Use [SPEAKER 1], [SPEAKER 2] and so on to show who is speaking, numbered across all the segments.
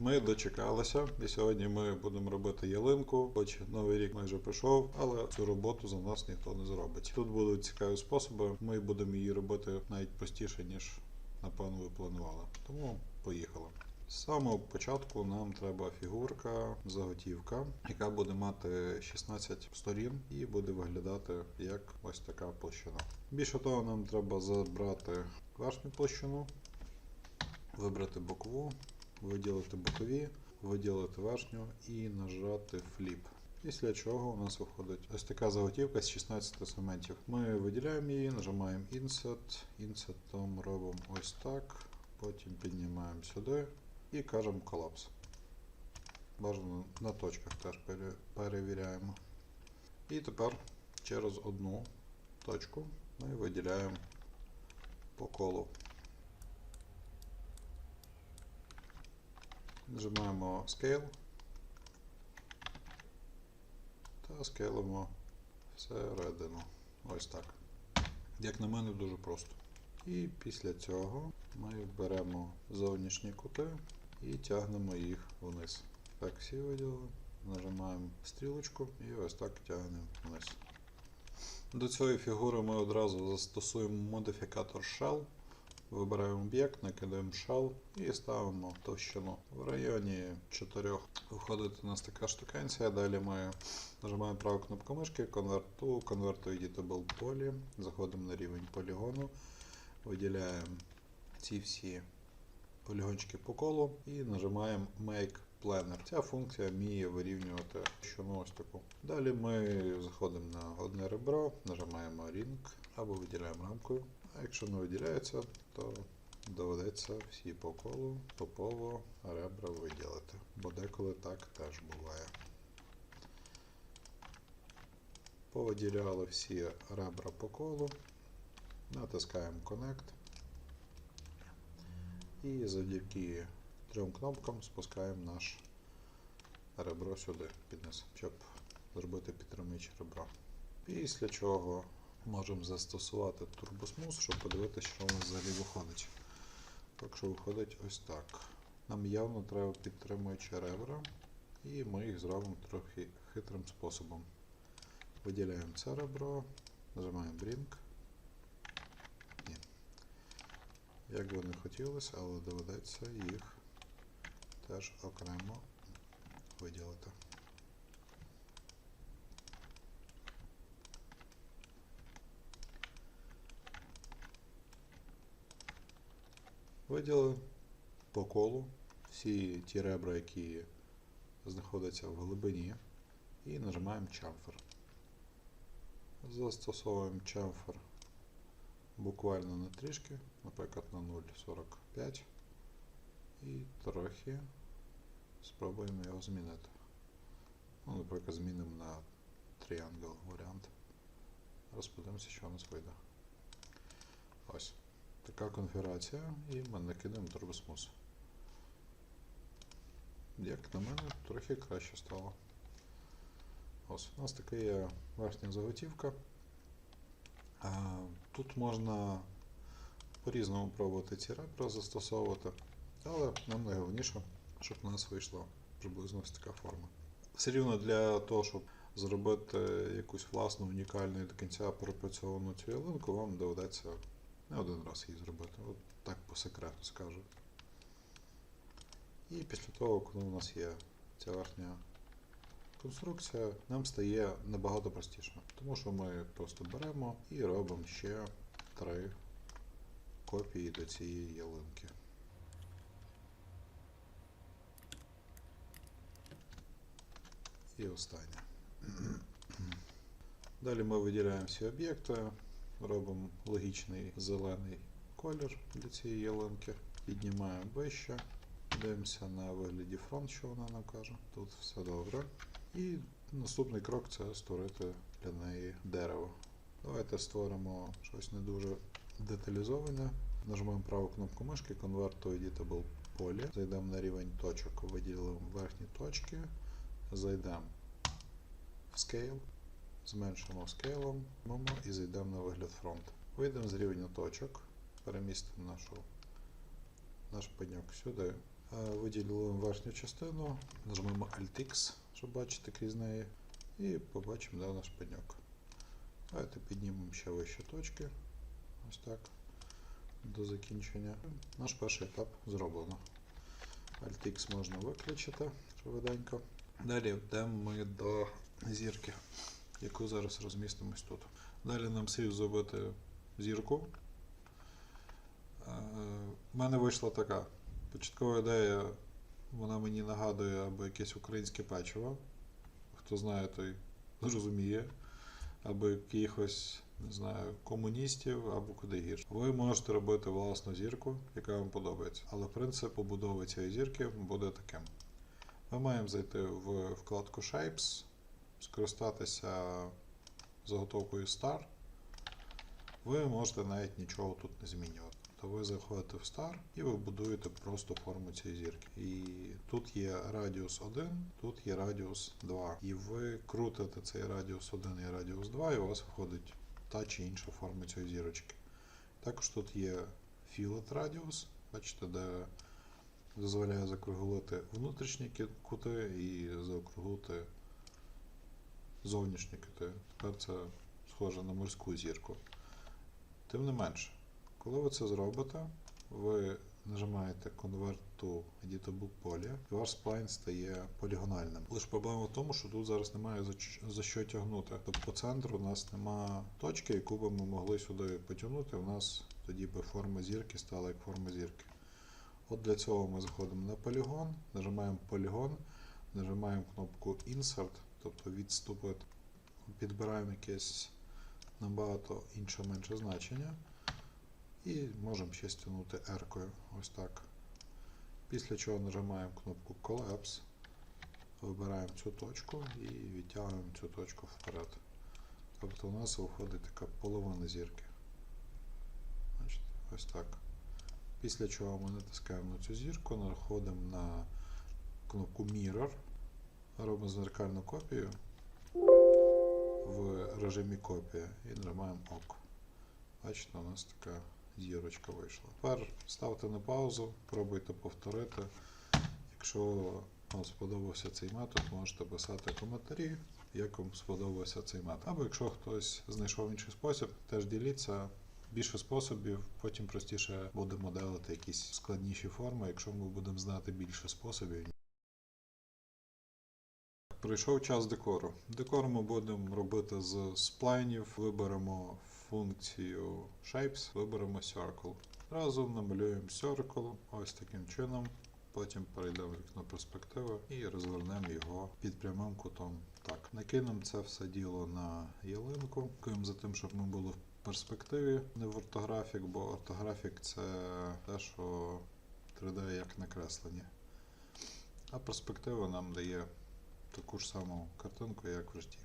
[SPEAKER 1] Ми дочекалися, і сьогодні ми будемо робити ялинку, хоч новий рік майже прийшов, але цю роботу за нас ніхто не зробить. Тут будуть цікаві способи. Ми будемо її робити навіть простіше, ніж напевно ви планували. Тому поїхали. З самого початку нам треба фігурка, заготівка, яка буде мати 16 сторін і буде виглядати як ось така площина. Більше того, нам треба забрати верхню площину, вибрати бокову, виділити бокові, виділити верхню і нажати фліп. Після чого у нас виходить ось така заготівка з 16 сегментів. Ми виділяємо її, нажимаємо Insert, інсертом робимо ось так, потім піднімаємо сюди і кажемо колапс. Бажано на точках теж перевіряємо. І тепер через одну точку ми виділяємо по колу. Нажимаємо Scale та скейлимо всередину. Ось так. Як на мене, дуже просто. І після цього ми беремо зовнішні кути і тягнемо їх вниз. Так, всі виділили. Нажимаємо стрілочку і ось так тягнемо вниз. До цієї фігури ми одразу застосуємо модифікатор Shell. Вибираємо об'єкт, накидаємо shell і ставимо товщину. В районі 4 виходить у нас така штукенція. Далі ми нажимаємо праву кнопку мишки, to, Convert Editable Poly. Заходимо на рівень полігону, виділяємо ці всі полігончики по колу і нажимаємо Make Planner. Ця функція вміє вирівнювати товщину ось таку. Далі ми заходимо на одне ребро, нажимаємо Ring або виділяємо рамкою. А якщо не виділяється, то доведеться всі по колу топово ребра виділити. Бо деколи так теж буває. Повиділяли всі ребра по колу, натискаємо Connect. І завдяки трьом кнопкам спускаємо наш ребро сюди під низ, щоб зробити підтримуюче ребро. Після чого можемо застосувати турбосмус, щоб подивитися, що у нас взагалі виходить. Так що виходить ось так. Нам явно треба підтримуючі ребра, і ми їх зробимо трохи хитрим способом. Виділяємо це ребро, нажимаємо Bring. Ні. Як би не хотілося, але доведеться їх теж окремо виділити. Виділили по колу всі ті ребра, які знаходяться в глибині, і нажимаємо chamfer. Застосовуємо chamfer буквально на трішки, наприклад на 0,45 і трохи спробуємо його змінити. Ну, наприклад, змінимо на triangle варіант. Розподивимося, що у нас вийде. Ось. Така конфігурація, і ми накидаємо турбосмус. Як на мене, трохи краще стало. Ось, у нас така є верхня заготівка. Тут можна по-різному пробувати ці ребра застосовувати, але нам найголовніше, щоб у нас вийшла приблизно ось така форма. Все рівно для того, щоб зробити якусь власну унікальну і до кінця пропрацьовану цю ялинку, вам доведеться не один раз її зробити. От так по секрету скажу. І після того, коли у нас є ця верхня конструкція, нам стає набагато простіше. Тому що ми просто беремо і робимо ще три копії до цієї ялинки. І останнє. Далі ми виділяємо всі об'єкти, робимо логічний зелений колір для цієї ялинки, піднімаємо вище, дивимося на вигляді фронт, що вона нам каже. Тут все добре. І наступний крок це створити для неї дерево. Давайте створимо щось не дуже деталізоване. Нажмемо праву кнопку мишки Convert to Editable Poly. Зайдемо на рівень точок, виділимо верхні точки, зайдемо в Scale, зменшимо скейлом і зайдемо на вигляд фронт. Вийдемо з рівня точок, перемістимо нашу, наш пеньок сюди, Е, Виділимо верхню частину, нажмемо Alt-X, щоб бачити крізь неї, і побачимо, де наш пеньок. Давайте піднімемо ще вище точки. Ось так. До закінчення. Наш перший етап зроблено. Alt-X можна виключити швиденько. Далі йдемо ми до зірки, яку зараз розмістимось тут. Далі нам слід зробити зірку. У мене вийшла така. Початкова ідея, вона мені нагадує або якесь українське печиво. Хто знає, той зрозуміє. Або якихось, не знаю, комуністів, або куди гірше. Ви можете робити власну зірку, яка вам подобається. Але принцип побудови цієї зірки буде таким. Ми маємо зайти в вкладку Shapes, скористатися заготовкою Star. Ви можете навіть нічого тут не змінювати. То ви заходите в Star і ви будуєте просто форму цієї зірки. І тут є радіус 1, тут є радіус 2. І ви крутите цей радіус 1 і радіус 2, і у вас виходить та чи інша форма цієї зірочки. Також тут є fillet радіус, бачите, де дозволяє закруглити внутрішні кути і заокруглити зовнішні кути. Тепер це схоже на морську зірку. Тим не менше, коли ви це зробите, ви нажимаєте Convert to Editable Poly, і ваш сплайн стає полігональним. Лише проблема в тому, що тут зараз немає за, що тягнути. Тобто по центру у нас немає точки, яку би ми могли сюди потягнути. У нас тоді би форма зірки стала як форма зірки. От для цього ми заходимо на полігон, нажимаємо полігон, нажимаємо кнопку Insert, тобто відступити, підбираємо якесь набагато інше менше значення. І можемо ще стягнути R-кою. Ось так. Після чого нажимаємо кнопку Collapse, вибираємо цю точку і відтягуємо цю точку вперед. Тобто у нас виходить така половина зірки. Бачите, ось так. Після чого ми натискаємо на цю зірку, находимо на кнопку Mirror, робимо зеркальну копію в режимі копія і нажимаємо ОК. Бачите, у нас така зірочка вийшла. Тепер ставте на паузу, пробуйте повторити. Якщо вам сподобався цей метод, можете писати коментарі, як вам сподобався цей метод. Або якщо хтось знайшов інший спосіб, теж діліться. Більше способів, потім простіше буде моделити якісь складніші форми, якщо ми будемо знати більше способів. Прийшов час декору. Декор ми будемо робити з сплайнів. Виберемо функцію Shapes, виберемо Circle. Разом намалюємо Circle ось таким чином. Потім перейдемо в вікно перспективи і розвернемо його під прямим кутом. Так, накинемо це все діло на ялинку. Дякуємо за тим, щоб ми були в перспективі, не в ортографік, бо ортографік це те, що 3D як накреслення. А перспектива нам дає таку ж саму картинку, як в житті.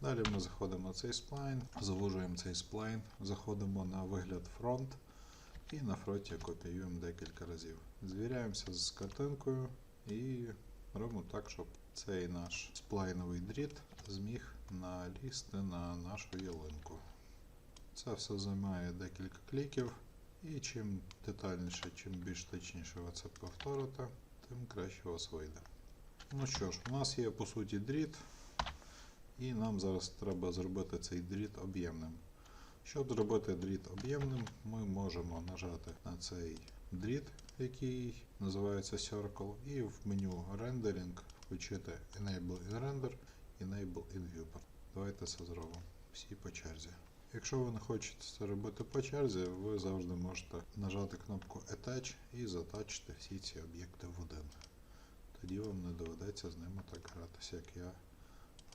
[SPEAKER 1] Далі ми заходимо на цей сплайн, завужуємо цей сплайн, заходимо на вигляд фронт і на фронті копіюємо декілька разів. Звіряємося з картинкою і робимо так, щоб цей наш сплайновий дріт зміг налізти на нашу ялинку. Це все займає декілька кліків, і чим детальніше, чим більш точніше ви це повторите, тим краще у вас вийде. Ну що ж, у нас є по суті дріт, і нам зараз треба зробити цей дріт об'ємним. Щоб зробити дріт об'ємним, ми можемо нажати на цей дріт, який називається Circle, і в меню Rendering включити Enable in Render, Enable in Viewport. Давайте це зробимо всі по черзі. Якщо ви не хочете це робити по черзі, ви завжди можете нажати кнопку Attach і затачити всі ці об'єкти в один. Тоді вам не доведеться з ними так гратися, як я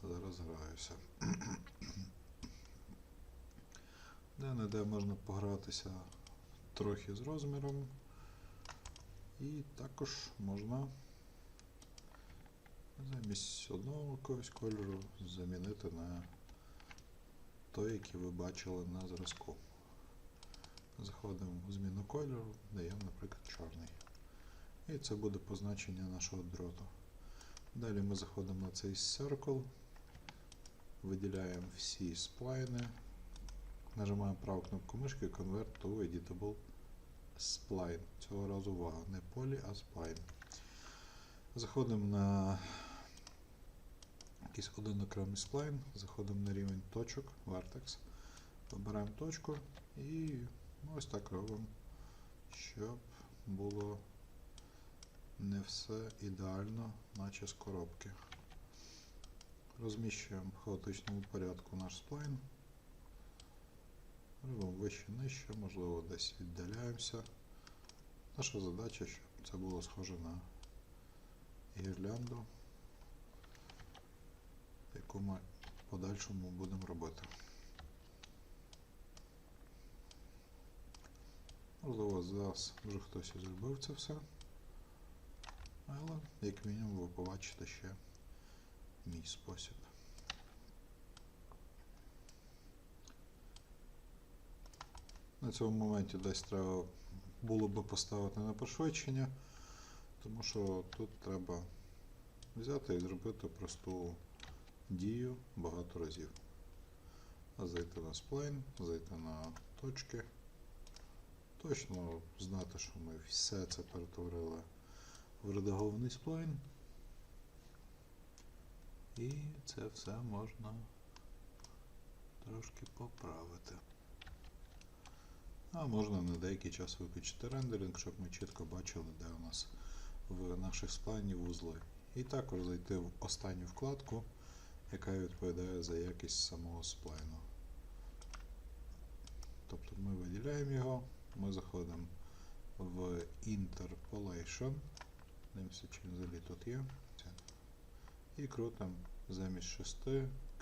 [SPEAKER 1] зараз граюся. Де-не-де можна погратися трохи з розміром. І також можна замість одного якогось кольору замінити на той, який ви бачили на зразку. Заходимо в зміну кольору, даємо, наприклад, чорний. І це буде позначення нашого дроту. Далі ми заходимо на цей Circle, виділяємо всі сплайни, нажимаємо праву кнопку мишки Convert to Editable сплайн. Цього разу увага, не полі, а сплайн. Заходимо на якийсь один окремий сплайн, заходимо на рівень точок, Vertex, вибираємо точку і ось так робимо, щоб було не все ідеально, наче з коробки. Розміщуємо в хаотичному порядку наш сплайн. Робимо вище нижче, можливо, десь віддаляємося. Наша задача, щоб це було схоже на гірлянду, яку ми в подальшому будемо робити. Можливо, зараз вже хтось і зробив це все. Але, як мінімум, ви побачите ще мій спосіб. На цьому моменті десь треба було би поставити на пришвидшення, тому що тут треба взяти і зробити просту дію багато разів. Зайти на сплайн, зайти на точки. Точно знати, що ми все це перетворили в редагований сплайн. І це все можна трошки поправити. А можна на деякий час виключити рендеринг, щоб ми чітко бачили, де у нас в наших сплайнів вузли. І також зайти в останню вкладку, яка відповідає за якість самого сплайну. Тобто ми виділяємо його, ми заходимо в Interpolation. Дивимося, чи взагалі тут є. І крутимо замість 6,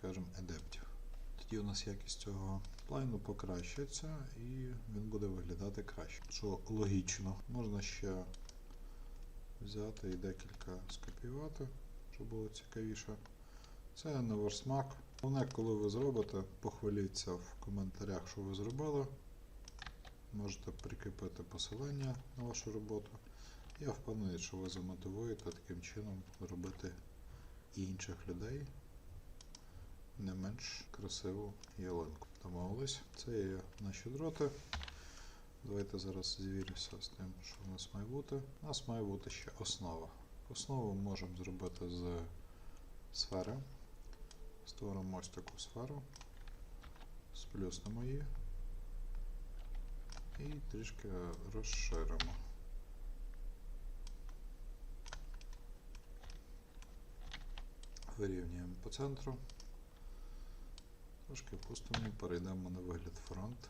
[SPEAKER 1] кажемо адептів. Тоді у нас якість цього плайну покращиться і він буде виглядати краще. Що логічно. Можна ще взяти і декілька скопіювати, щоб було цікавіше. Це на ваш смак. Головне, коли ви зробите, похваліться в коментарях, що ви зробили. Можете прикріпити посилання на вашу роботу. Я впевнений, що ви замотивуєте таким чином робити і інших людей не менш красиву ялинку. Домовились. Це є наші дроти. Давайте зараз звірюся з тим, що у нас має бути. У нас має бути ще основа. Основу можемо зробити з сфери. Створимо ось таку сферу, сплюснемо її і трішки розширимо. Вирівнюємо по центру. Трошки пустимо, перейдемо на вигляд фронт.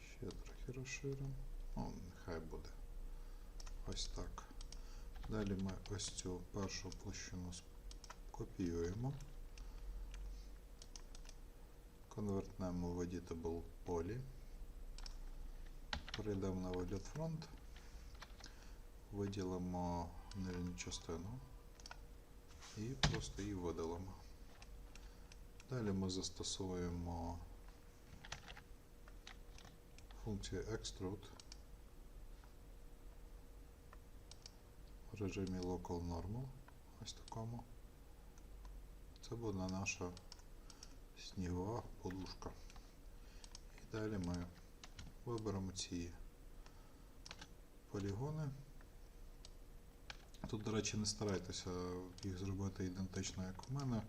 [SPEAKER 1] Ще трохи розширимо. Ну, нехай буде. Ось так. Далі ми ось цю першу площину копіюємо. Конвертнемо в Editable полі. Перейдемо на вигляд фронт. Виділимо нижню частину і просто її видалимо. Далі ми застосуємо функцію Extrude в режимі Local Normal, ось такому. Це буде наша снігова подушка. І далі ми виберемо ці полігони. Тут, до речі, не старайтеся їх зробити ідентично, як у мене.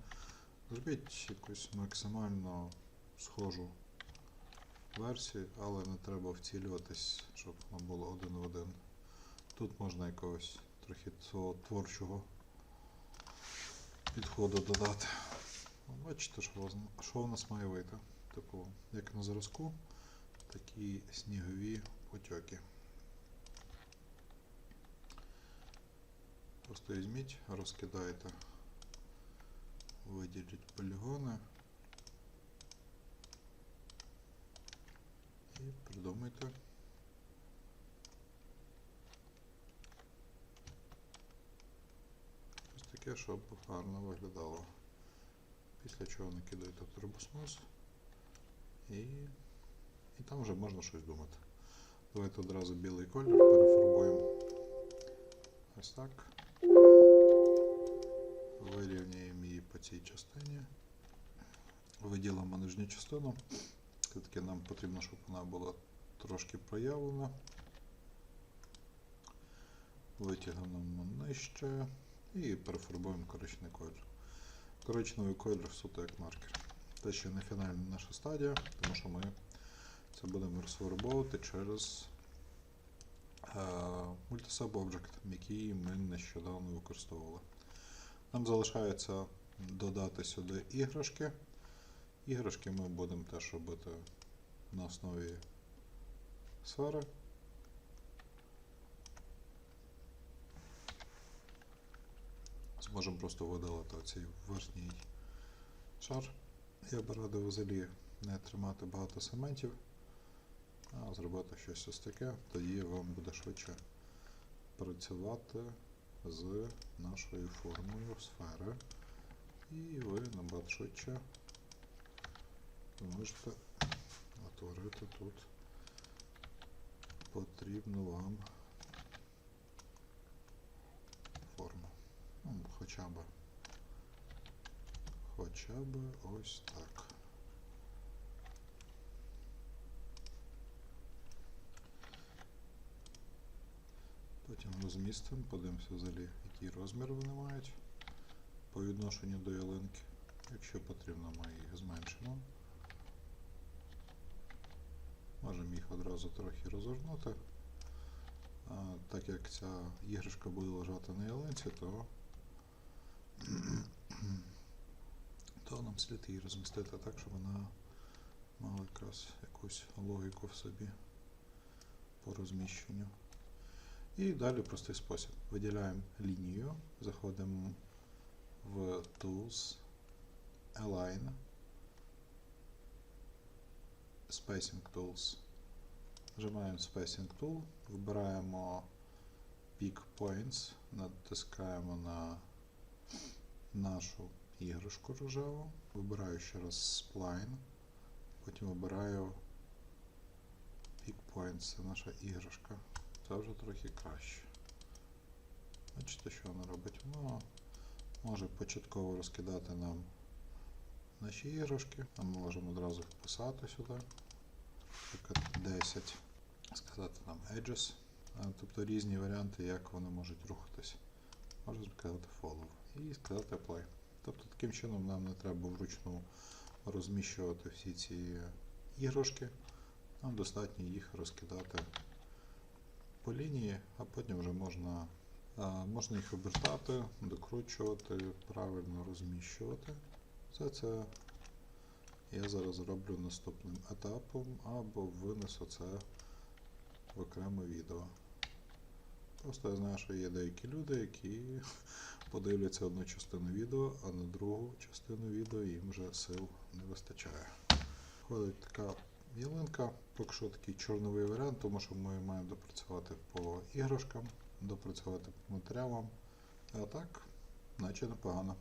[SPEAKER 1] Зробіть якусь максимально схожу версію, але не треба вцілюватись, щоб воно було один в один. Тут можна якогось трохи цього творчого підходу додати. Бачите, що, у нас має вийти. Типу, як на зразку, такі снігові потьоки. Просто візьміть, розкидайте, виділіть полігони і придумайте. Ось таке, щоб гарно виглядало. Після чого накидаєте турбосмоз і, і там вже можна щось думати. Давайте одразу білий колір перефарбуємо. Ось так. Вирівняємо її по цій частині. Виділимо нижню частину. Все-таки нам потрібно, щоб вона була трошки проявлена. Витягнемо нижче і перефарбуємо коричневий колір. Коричневий колір суто як маркер. Це ще не фінальна наша стадія, тому що ми це будемо розфарбовувати через е, Object, який ми нещодавно використовували. Нам залишається додати сюди іграшки. Іграшки ми будемо теж робити на основі сфери. Зможемо просто видалити оцей верхній шар. Я би радив взагалі не тримати багато сегментів, а зробити щось ось таке, тоді вам буде швидше працювати з нашою формою сфери. І ви набагато швидше можете утворити тут потрібну вам форму. Ну, хоча б хоча б ось так. Потім розмістимо, подивимося взагалі, який розмір вони мають по відношенню до ялинки. Якщо потрібно, ми їх зменшимо. Можемо їх одразу трохи розвернути. А, так як ця іграшка буде лежати на ялинці, то, то нам слід її розмістити так, щоб вона мала якраз якусь логіку в собі по розміщенню. І далі простий спосіб. Виділяємо лінію, заходимо в Tools, Align, Spacing Tools. Нажимаємо Spacing Tool, вибираємо Peak Points, натискаємо на нашу іграшку рожеву, вибираю ще раз Spline, потім вибираю Peak Points, це наша іграшка. Це вже трохи краще. Бачите, що воно робить? Воно може початково розкидати нам наші іграшки. А ми можемо одразу вписати сюди. Наприклад, 10. Сказати нам edges. Тобто різні варіанти, як вони можуть рухатись. Можемо сказати follow і сказати apply. Тобто таким чином нам не треба вручну розміщувати всі ці іграшки. Нам достатньо їх розкидати по лінії, а потім вже можна, можна їх обертати, докручувати, правильно розміщувати. Все це я зараз зроблю наступним етапом або винесу це в окреме відео. Просто я знаю, що є деякі люди, які подивляться одну частину відео, а на другу частину відео їм вже сил не вистачає. Ходить така ялинка, поки що такий чорновий варіант, тому що ми маємо допрацювати по іграшкам, допрацювати по матеріалам. А так, наче непогано.